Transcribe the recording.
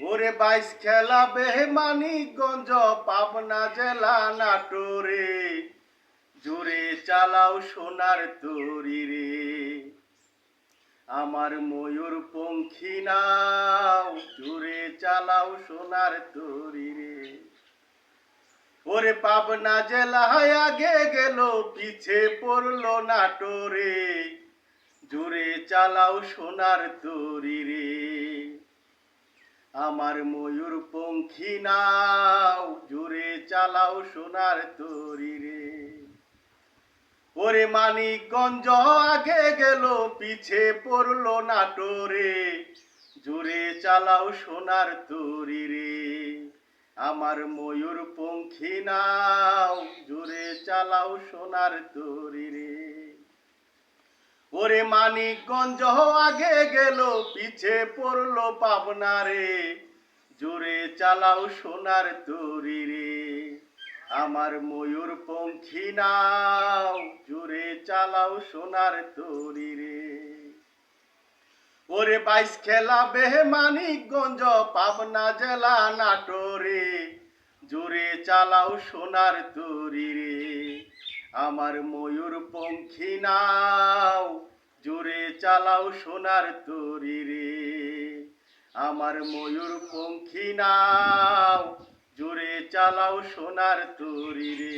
ওরে বাইশ খেলা বেমানিকগঞ্জ পাবনা জেলা নাটোরে। জোরে চালাও সোনার তরি রে। আমার ময়ূর পঙ্খী নাও, জোরে চালাও সোনার তরি রে। ওরে পাবনা জেলায় আগে গেল, পিছে পড়ল নাটোরে। জোরে চালাও সোনার তরি রে। আমার ময়ূর পঙ্খী নাও, জোরে চালাও সোনার তরি রে। ওরে মানিকগঞ্জ আগে গেল, পিছে পড়ল নাটোরে। জোরে চালাও সোনার তরি রে। আমার ময়ূর পঙ্খী নাও, জোরে চালাও সোনার তরি রে। ওরে মানিকগঞ্জ আগে গেল, পিছে পড়ল পাবনা রে। জোরে চালাও সোনার তরি রে। আমার ময়ূর পঙ্খী নাও, জোরে চালাও সোনার তরি রে। ওরে বাইশ খেলা বেহে মানিকগঞ্জ, পাবনা জেলা নাটোরে। জোরে চালাও সোনার তরি রে। আমার ময়ূর পঙ্খী নাও, জোরে চালাও সোনার তরি রে। আমার ময়ূর পঙ্খী নাও, জোরে চালাও সোনার তরি রে।